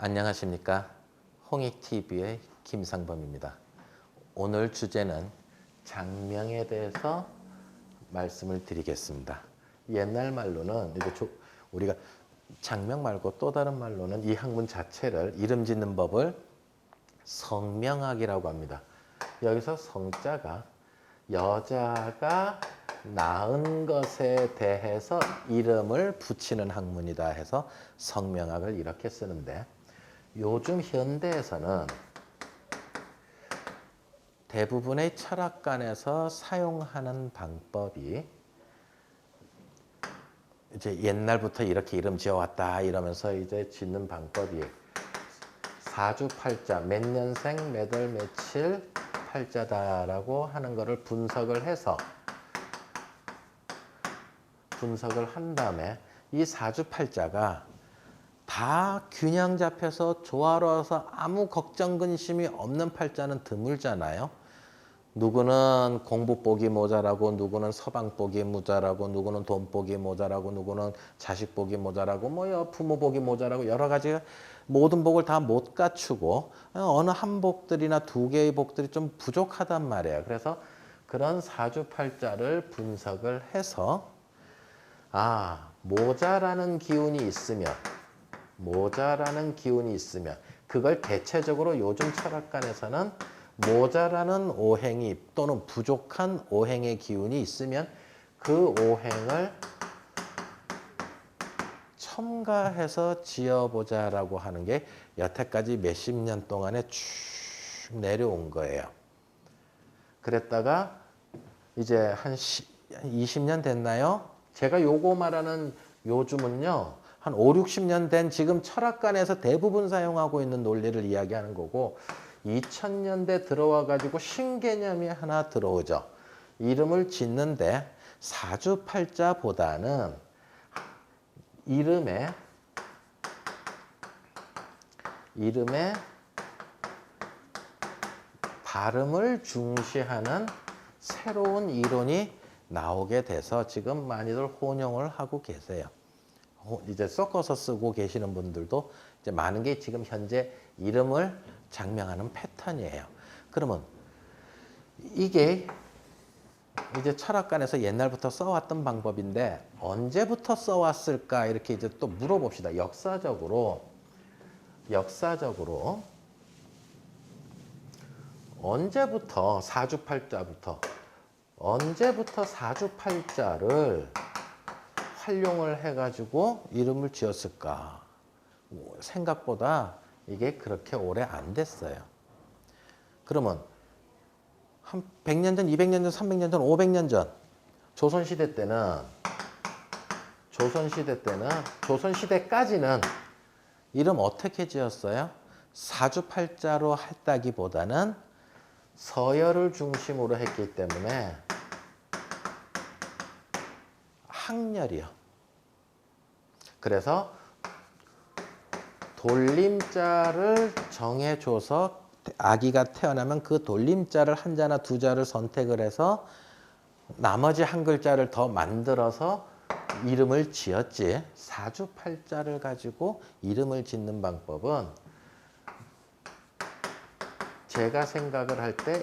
안녕하십니까 홍익TV의 김상범입니다. 오늘 주제는 장명에 대해서 말씀을 드리겠습니다. 옛날 말로는 이제 조- 우리가 장명 말고 또 다른 말로는 이 학문 자체를 이름 짓는 법을 성명학이라고 합니다. 여기서 성자가 여자가 낳은 것에 대해서 이름을 붙이는 학문이다 해서 성명학을 이렇게 쓰는데 요즘 현대에서는 대부분의 철학관에서 사용하는 방법이 이제 옛날부터 이렇게 이름 지어왔다 이러면서 이제 짓는 방법이 사주 팔자 몇 년생 몇 월 며칠 팔자다라고 하는 거를 분석을 해서 분석을 한 다음에 이 사주 팔자가 다 균형 잡혀서 조화로워서 아무 걱정 근심이 없는 팔자는 드물잖아요. 누구는 공부 보기 모자라고 누구는 서방 보기 모자라고 누구는 돈 보기 모자라고 누구는 자식 보기 모자라고 뭐요 부모 보기 모자라고 여러 가지 모든 복을 다 못 갖추고 어느 한 복들이나 두 개의 복들이 좀 부족하단 말이에요. 그래서 그런 사주팔자를 분석을 해서 아 모자라는 기운이 있으면 모자라는 기운이 있으면 그걸 대체적으로 요즘 철학관에서는 모자라는 오행이 또는 부족한 오행의 기운이 있으면 그 오행을 첨가해서 지어보자라고 하는 게 여태까지 몇십 년 동안에 쭉 내려온 거예요. 그랬다가 이제 한 20년 됐나요? 제가 요거 말하는 요즘은요. 한 5, 60년 된 지금 철학관에서 대부분 사용하고 있는 논리를 이야기하는 거고 2000년대 들어와 가지고 신개념이 하나 들어오죠. 이름을 짓는데 사주팔자보다는 이름에 이름에 발음을 중시하는 새로운 이론이 나오게 돼서 지금 많이들 혼용을 하고 계세요. 호- 이제 섞어서 쓰고 계시는 분들도 이제 많은 게 지금 현재 이름을 장명하는 패턴이에요. 그러면 이게 이제 철학관에서 옛날부터 써왔던 방법인데 언제부터 써왔을까 이렇게 이제 또 물어봅시다. 역사적으로 역사적으로 언제부터 사주팔자부터 언제부터 사주팔자를 활용을 해가지고 이름을 지었을까? 뭐 생각보다 이게 그렇게 오래 안 됐어요. 그러면 한 100년 전, 200년 전, 300년 전, 500년 전 조선시대 때는 조선시대 때는 조선시대까지는 이름 어떻게 지었어요? 사주팔자로 했다기보다는 서열을 중심으로 했기 때문에 학렬이요. 그래서 돌림자를 정해줘서 아기가 태어나면 그 돌림자를 한 자나 두 자를 선택을 해서 나머지 한 글자를 더 만들어서 이름을 지었지 사주팔자를 가지고 이름을 짓는 방법은 제가 생각을 할 때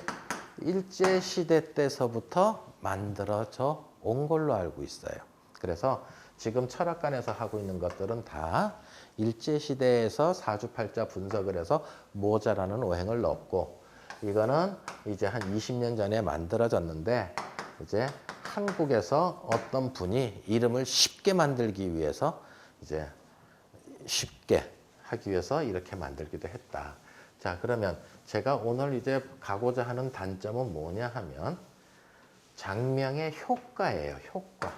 일제 시대 때서부터 만들어져 온 걸로 알고 있어요. 그래서 지금 철학관에서 하고 있는 것들은 다 일제 시대에서 사주팔자 분석을 해서 모자라는 오행을 넣고 이거는 이제 한 20년 전에 만들어졌는데 이제 한국에서 어떤 분이 이름을 쉽게 만들기 위해서 이제 쉽게 하기 위해서 이렇게 만들기도 했다. 자, 그러면 제가 오늘 이제 가고자 하는 단점은 뭐냐 하면 장명의 효과예요, 효과.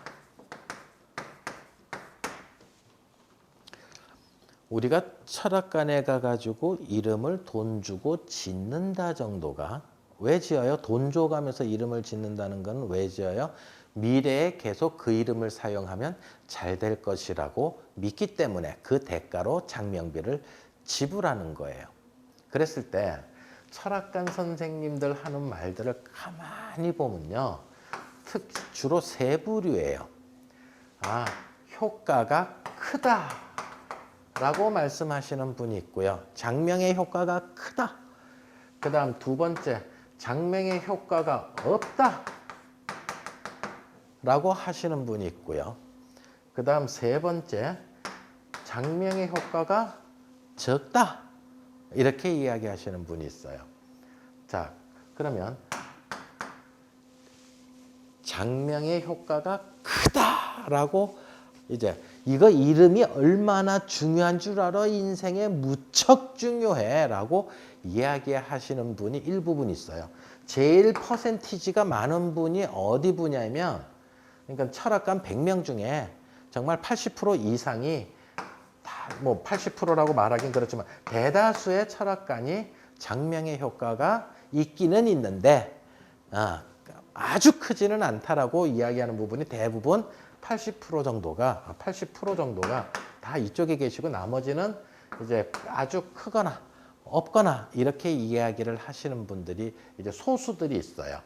우리가 철학관에 가가지고 이름을 돈 주고 짓는다 정도가 왜 지어요? 돈 줘가면서 이름을 짓는다는 건 왜 지어요? 미래에 계속 그 이름을 사용하면 잘 될 것이라고 믿기 때문에 그 대가로 장명비를 지불하는 거예요. 그랬을 때 철학관 선생님들 하는 말들을 가만히 보면요. 특 주로 세 부류예요. 아, 효과가 크다. 라고 말씀하시는 분이 있고요. 장명의 효과가 크다. 그 다음 두 번째, 장명의 효과가 없다. 라고 하시는 분이 있고요. 그 다음 세 번째, 장명의 효과가 적다. 이렇게 이야기하시는 분이 있어요. 자, 그러면 장명의 효과가 크다라고 이제 이거 이름이 얼마나 중요한 줄 알아 인생에 무척 중요해 라고 이야기하시는 분이 일부분 있어요. 제일 퍼센티지가 많은 분이 어디 분야면 그러니까 철학관 100명 중에 정말 80% 이상이 다뭐 80%라고 말하긴 그렇지만 대다수의 철학관이 장명의 효과가 있기는 있는데 아, 아주 크지는 않다라고 이야기하는 부분이 대부분 80% 정도가 80% 정도가 다 이쪽에 계시고 나머지는 이제 아주 크거나 없거나 이렇게 이야기를 하시는 분들이 이제 소수들이 있어요.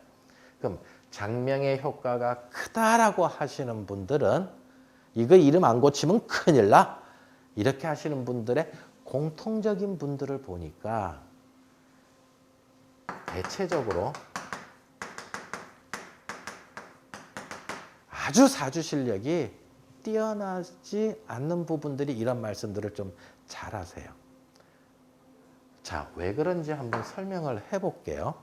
그럼 장명의 효과가 크다라고 하시는 분들은 이거 이름 안 고치면 큰일 나. 이렇게 하시는 분들의 공통적인 분들을 보니까 대체적으로 아주 사주 실력이 뛰어나지 않는 부분들이 이런 말씀들을 좀 잘하세요. 자, 왜 그런지 한번 설명을 해볼게요.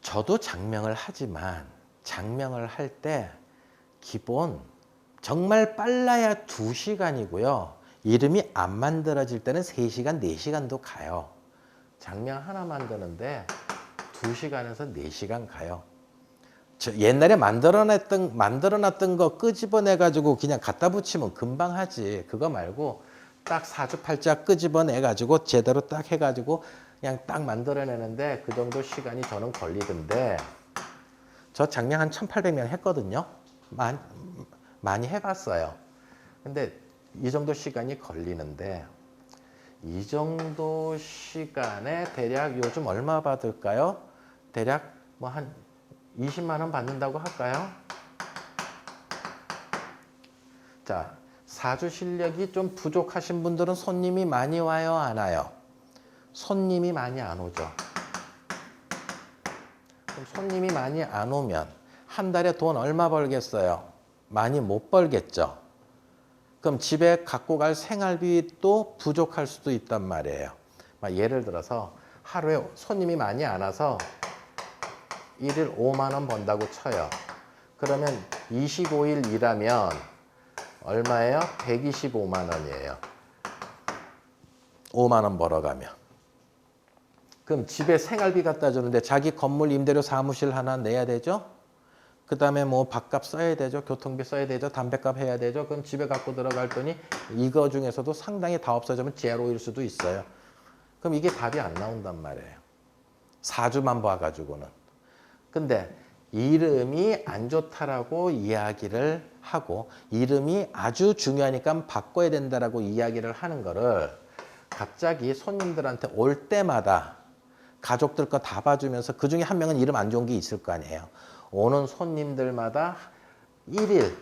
저도 장명을 하지만 장명을 할 때 기본 정말 빨라야 2시간이고요. 이름이 안 만들어질 때는 3시간, 4시간도 가요. 장명 하나 만드는데 2시간에서 4시간 가요. 저 옛날에 만들어냈던 만들어놨던 거 끄집어내 가지고 그냥 갖다 붙이면 금방 하지. 그거 말고 딱 사주팔자 끄집어내 가지고 제대로 딱 해 가지고 그냥 딱 만들어내는데 그 정도 시간이 저는 걸리던데 저 작년 한 1,800명 했거든요. 많이, 많이 해봤어요. 근데 이 정도 시간이 걸리는데 이 정도 시간에 대략 요즘 얼마 받을까요? 대략 뭐 한 20만 원 받는다고 할까요? 자, 사주 실력이 좀 부족하신 분들은 손님이 많이 와요, 안 와요? 손님이 많이 안 오죠. 그럼 손님이 많이 안 오면 한 달에 돈 얼마 벌겠어요? 많이 못 벌겠죠. 그럼 집에 갖고 갈 생활비도 부족할 수도 있단 말이에요. 막 예를 들어서 하루에 손님이 많이 안 와서 일일 5만 원 번다고 쳐요. 그러면 25일 일하면 얼마예요? 125만 원이에요. 5만 원 벌어가면. 그럼 집에 생활비 갖다 주는데 자기 건물 임대료 사무실 하나 내야 되죠? 그 다음에 뭐 밥값 써야 되죠. 교통비 써야 되죠. 담배값 해야 되죠. 그럼 집에 갖고 들어갈 돈이 이거 중에서도 상당히 다 없어지면 제로일 수도 있어요. 그럼 이게 답이 안 나온단 말이에요. 사주만 봐가지고는. 근데 이름이 안 좋다라고 이야기를 하고 이름이 아주 중요하니까 바꿔야 된다라고 이야기를 하는 거를 갑자기 손님들한테 올 때마다 가족들 거 다 봐주면서 그 중에 한 명은 이름 안 좋은 게 있을 거 아니에요. 오는 손님들마다 일일한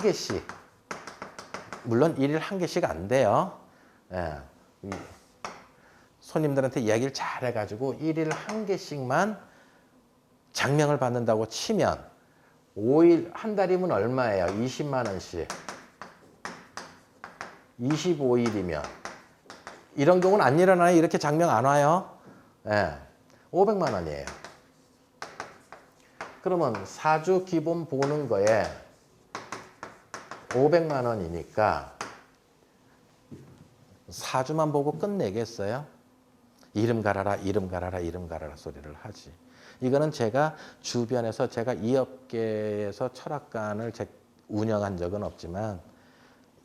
개씩 물론 일일 한 개씩 안 돼요. 예. 이 손님들한테 이야기를 잘 해가지고 일일 한 개씩만 장명을 받는다고 치면 5일 한 달이면 얼마예요? 20만 원씩. 25일이면 이런 경우는 안 일어나요. 이렇게 장명 안 와요. 예. 500만 원이에요. 그러면 사주 기본 보는 거에 500만 원이니까 사주만 보고 끝내겠어요? 이름 갈아라, 이름 갈아라, 이름 갈아라 소리를 하지. 이거는 제가 주변에서 제가 이 업계에서 철학관을 제- 운영한 적은 없지만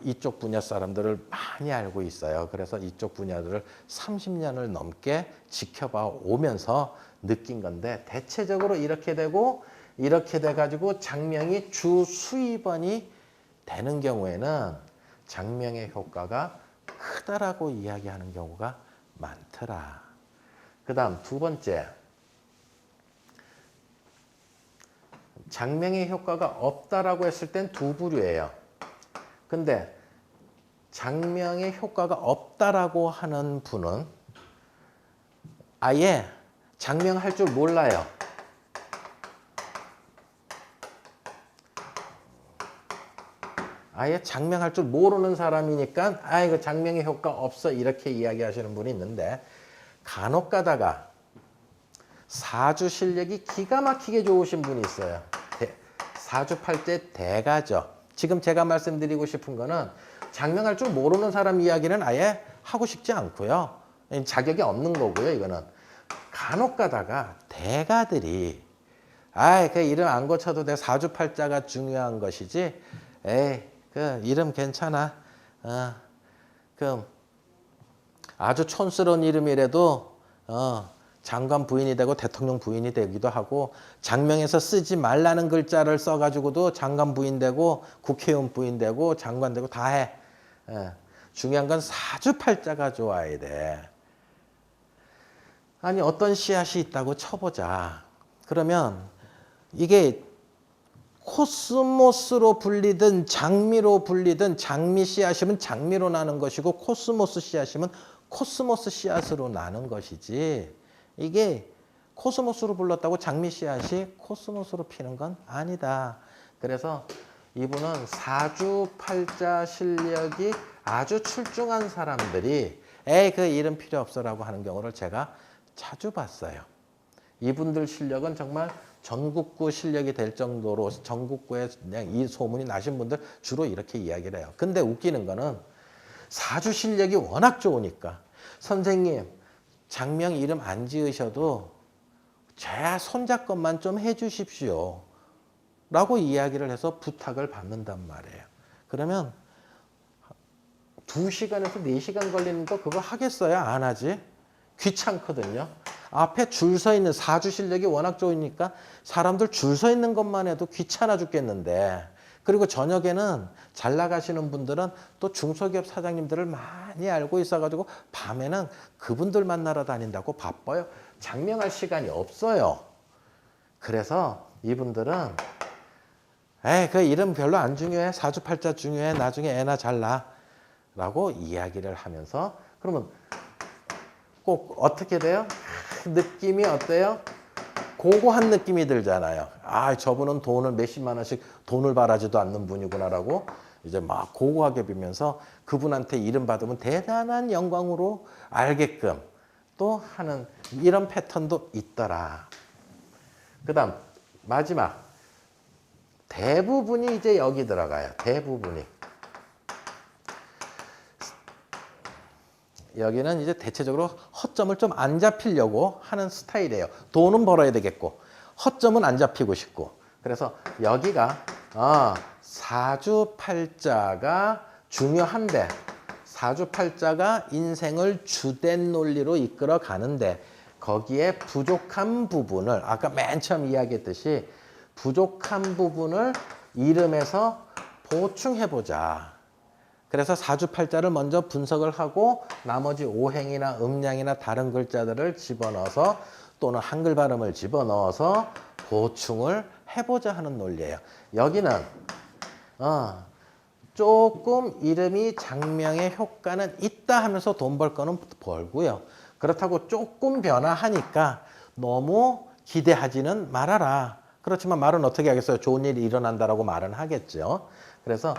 이쪽 분야 사람들을 많이 알고 있어요. 그래서 이쪽 분야들을 30년을 넘게 지켜봐 오면서 느낀 건데 대체적으로 이렇게 되고 이렇게 돼 가지고 장명이 주 수입원이 되는 경우에는 장명의 효과가 크다라고 이야기하는 경우가 많더라. 그 다음 두 번째 장명의 효과가 없다라고 했을 땐 두 부류예요. 근데 장명의 효과가 없다라고 하는 분은 아예 장명할 줄 몰라요. 아예 장명할 줄 모르는 사람이니까 아 이거 장명의 효과 없어 이렇게 이야기하시는 분이 있는데 간혹 가다가 사주 실력이 기가 막히게 좋으신 분이 있어요. 대- 사주팔제 대가죠. 지금 제가 말씀드리고 싶은 거는 장명할 줄 모르는 사람 이야기는 아예 하고 싶지 않고요. 자격이 없는 거고요. 이거는 간혹 가다가 대가들이 아이 그 이름 안 고쳐도 돼 사주팔자가 중요한 것이지. 에이 그 이름 괜찮아. 어, 그 아주 촌스러운 이름이라도 어, 장관 부인이 되고 대통령 부인이 되기도 하고 장명에서 쓰지 말라는 글자를 써가지고도 장관 부인 되고 국회의원 부인 되고 장관 되고 다 해. 예. 중요한 건 사주팔자가 좋아야 돼. 아니 어떤 씨앗이 있다고 쳐보자. 그러면 이게 코스모스로 불리든 장미로 불리든 장미 씨앗이면 장미로 나는 것이고 코스모스 씨앗이면 코스모스 씨앗으로 나는 것이지 이게 코스모스로 불렀다고 장미 씨앗이 코스모스로 피는 건 아니다. 그래서 이분은 사주팔자 실력이 아주 출중한 사람들이 에이 그 이름 필요 없어라고 하는 경우를 제가 자주 봤어요. 이분들 실력은 정말 전국구 실력이 될 정도로 전국구에 그냥 이 소문이 나신 분들 주로 이렇게 이야기를 해요. 근데 웃기는 거는 사주 실력이 워낙 좋으니까 선생님 장명 이름 안 지으셔도 제 손자 것만 좀 해주십시오. 라고 이야기를 해서 부탁을 받는단 말이에요. 그러면 두시간에서네시간 걸리는 거 그거 하겠어요? 안 하지? 귀찮거든요. 앞에 줄 서 있는 사주 실력이 워낙 좋으니까 사람들 줄 서 있는 것만 해도 귀찮아 죽겠는데 그리고 저녁에는 잘 나가시는 분들은 또 중소기업 사장님들을 많이 알고 있어가지고 밤에는 그분들 만나러 다닌다고 바빠요. 장명할 시간이 없어요. 그래서 이분들은 에이 그 이름 별로 안 중요해 사주팔자 중요해 나중에 애나 잘나 라고 이야기를 하면서 그러면 꼭 어떻게 돼요? 느낌이 어때요? 고고한 느낌이 들잖아요. 아, 저분은 돈을 몇십만 원씩 돈을 바라지도 않는 분이구나라고 이제 막 고고하게 비면서 그분한테 이름 받으면 대단한 영광으로 알게끔 또 하는 이런 패턴도 있더라. 그 다음, 마지막. 대부분이 이제 여기 들어가요. 대부분이. 여기는 이제 대체적으로 허점을 좀 안 잡히려고 하는 스타일이에요. 돈은 벌어야 되겠고 허점은 안 잡히고 싶고 그래서 여기가 어, 사주팔자가 중요한데 사주팔자가 인생을 주된 논리로 이끌어 가는데 거기에 부족한 부분을 아까 맨 처음 이야기했듯이 부족한 부분을 이름에서 보충해 보자. 그래서 사주팔자를 먼저 분석을 하고 나머지 오행이나 음양이나 다른 글자들을 집어넣어서 또는 한글 발음을 집어넣어서 보충을 해보자 하는 논리예요. 여기는 어, 조금 이름이 장명의 효과는 있다 하면서 돈 벌 거는 벌고요. 그렇다고 조금 변화하니까 너무 기대하지는 말아라. 그렇지만 말은 어떻게 하겠어요? 좋은 일이 일어난다라고 말은 하겠죠. 그래서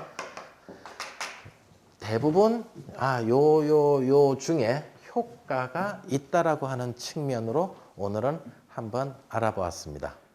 대부분 아, 요, 요, 요 중에 효과가 있다라고 하는 측면으로 오늘은 한번 알아보았습니다.